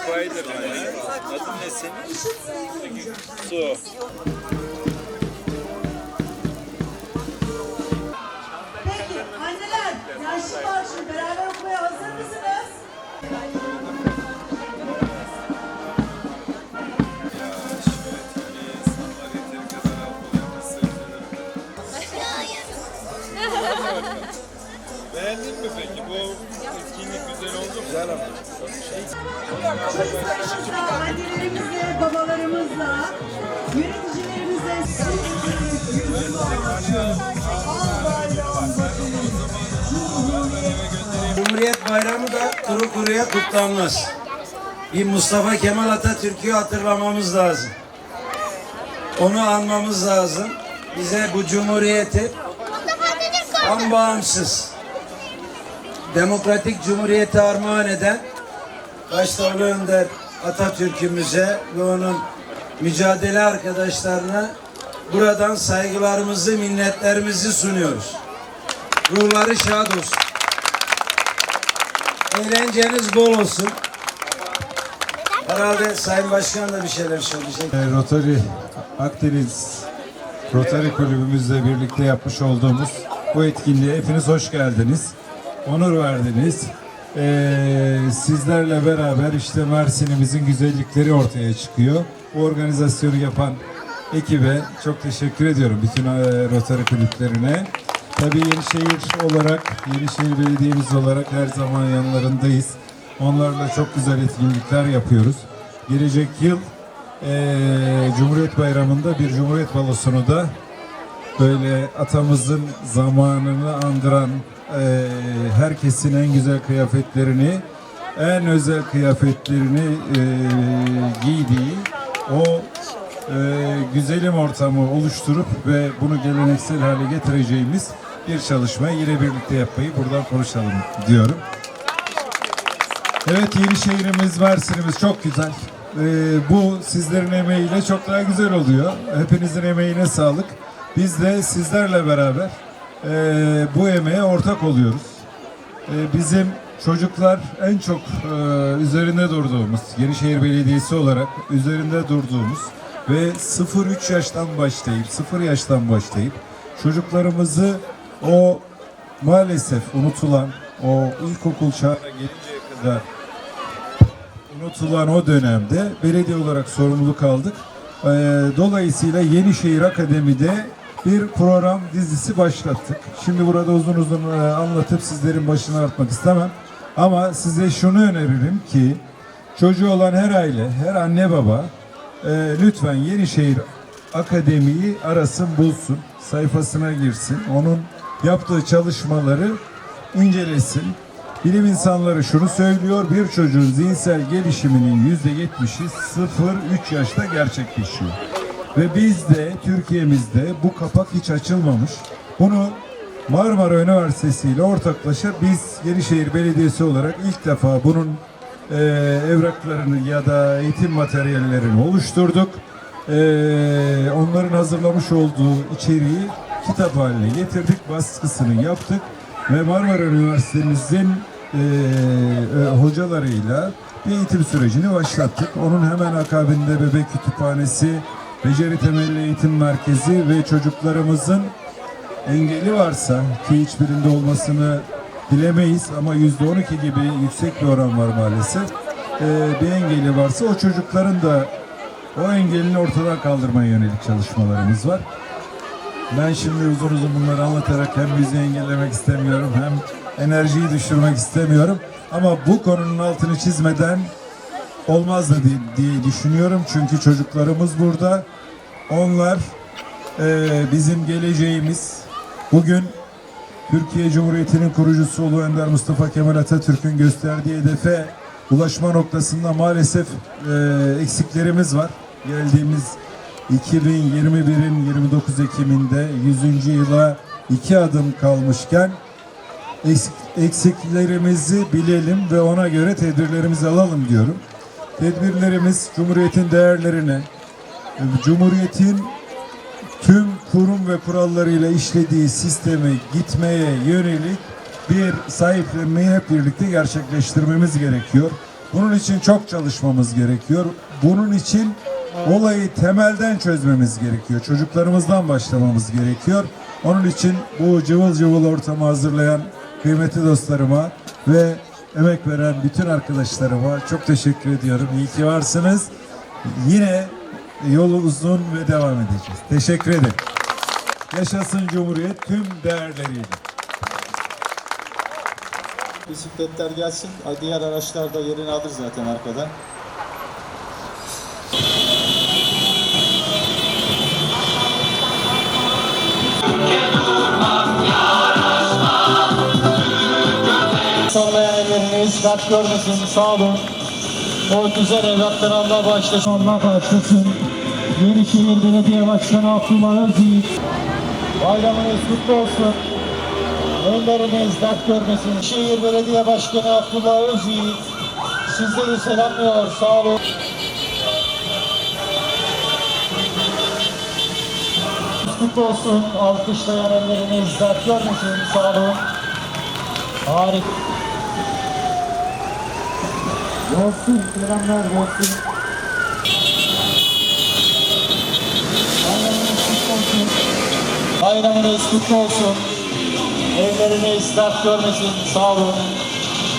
Spiderman ya. Adın ne senin? Su. Güzel ama. Çocuklarımızla, annelerimizle, babalarımızla, yöneticilerimizle Cumhuriyet Bayramı da kuru kuruya kutlanmaz. Bir Mustafa Kemal Atatürk'ü hatırlamamız lazım. Onu anmamız lazım. Bize bu cumhuriyeti tam bağımsız, demokratik cumhuriyeti armağan eden başta Ulu Önder Atatürk'ümüze ve onun mücadele arkadaşlarına buradan saygılarımızı, minnetlerimizi sunuyoruz. Ruhları şad olsun. Eğlenceniz bol olsun. Herhalde Sayın Başkan da bir şeyler söyleyecek. Ee, Rotary Akdeniz Rotary Kulübümüzle birlikte yapmış olduğumuz bu etkinliğe hepiniz hoş geldiniz. Onur verdiniz. Ee, sizlerle beraber işte Mersin'imizin güzellikleri ortaya çıkıyor. Bu organizasyonu yapan ekibe çok teşekkür ediyorum. Bütün e, Rotary kulüplerine. Tabii Yenişehir olarak, Yenişehir Belediye'miz olarak her zaman yanlarındayız. Onlarla çok güzel etkinlikler yapıyoruz. Gelecek yıl eee, Cumhuriyet Bayramı'nda bir Cumhuriyet Balosu'nu da böyle atamızın zamanını andıran eee, herkesin en güzel kıyafetlerini, en özel kıyafetlerini eee, giydiği o eee, güzelim ortamı oluşturup ve bunu geleneksel hale getireceğimiz bir çalışmayı yine birlikte yapmayı buradan konuşalım diyorum. Evet yeni şehrimiz, Mersin'imiz çok güzel. Ee, bu sizlerin emeğiyle çok daha güzel oluyor. Hepinizin emeğine sağlık. Biz de sizlerle beraber e, bu emeğe ortak oluyoruz. E, bizim çocuklar en çok e, üzerinde durduğumuz, Yenişehir Belediyesi olarak üzerinde durduğumuz ve 0-3 yaştan başlayıp, 0 yaştan başlayıp çocuklarımızı o maalesef unutulan o ilkokul çağına gelinceye kadar unutulan o dönemde belediye olarak sorumluluk aldık. Ee, dolayısıyla Yenişehir Akademi'de bir program dizisi başlattık. Şimdi burada uzun uzun e, anlatıp sizlerin başını artmak istemem. Ama size şunu öneririm ki çocuğu olan her aile, her anne baba e, lütfen Yenişehir Akademi'yi arasın, bulsun, sayfasına girsin. Onun yaptığı çalışmaları incelesin. Bilim insanları şunu söylüyor, bir çocuğun zihinsel gelişiminin yüzde yetmişi 0-3 yaşta gerçekleşiyor. Ve bizde, Türkiye'mizde bu kapak hiç açılmamış. Bunu Marmara Üniversitesi ile ortaklaşa biz Yenişehir Belediyesi olarak ilk defa bunun e, evraklarını ya da eğitim materyallerini oluşturduk. E, onların hazırlamış olduğu içeriği kitap haline getirdik, baskısını yaptık ve Marmara Üniversitemizin e, e, hocalarıyla bir eğitim sürecini başlattık. Onun hemen akabinde bebek kütüphanesi, beceri temelli eğitim merkezi ve çocuklarımızın engeli varsa ki hiçbirinde olmasını bilemeyiz ama yüzde 12 gibi yüksek bir oran var maalesef. E, bir engeli varsa o çocukların da o engelini ortadan kaldırmaya yönelik çalışmalarımız var. Ben şimdi uzun uzun bunları anlatarak hem bizi engellemek istemiyorum hem enerjiyi düşürmek istemiyorum. Ama bu konunun altını çizmeden olmaz da diye, düşünüyorum. Çünkü çocuklarımız burada. Onlar eee, bizim geleceğimiz. Bugün Türkiye Cumhuriyeti'nin kurucusu Ulu Önder Mustafa Kemal Atatürk'ün gösterdiği hedefe ulaşma noktasında maalesef eee, eksiklerimiz var. Geldiğimiz 2021'in 29 Ekim'inde 100. yıla iki adım kalmışken eksik- eksiklerimizi bilelim ve ona göre tedbirlerimizi alalım diyorum. Tedbirlerimiz Cumhuriyet'in değerlerine, Cumhuriyet'in tüm kurum ve kurallarıyla işlediği sisteme gitmeye yönelik bir sahiplenmeyi hep birlikte gerçekleştirmemiz gerekiyor. Bunun için çok çalışmamız gerekiyor. Bunun için olayı temelden çözmemiz gerekiyor. Çocuklarımızdan başlamamız gerekiyor. Onun için bu cıvıl cıvıl ortamı hazırlayan kıymetli dostlarıma ve emek veren bütün arkadaşlarıma çok teşekkür ediyorum. İyi ki varsınız. Yine yolu uzun ve devam edeceğiz. Teşekkür ederim. Yaşasın Cumhuriyet tüm değerleriyle. Bisikletler gelsin. Diğer araçlar da yerini alır zaten arkada. Dert görmesin. Sağ olun. O güzel evlatlar Allah bağışlasın. Allah bağışlasın. Yenişehir Belediye Başkanı Abdullah Özyiğit. Bayramınız kutlu olsun. Önleriniz dert görmesin. Şehir Belediye Başkanı Abdullah Özyiğit sizleri selamlıyor. Sağ olun. Kutlu olsun. Alkışlayan elleriniz dert görmesin. Sağ olun. Harika. Olsun. Selamlar olsun. Bayramınız kutlu olsun. Evleriniz dert görmesin. Sağ olun.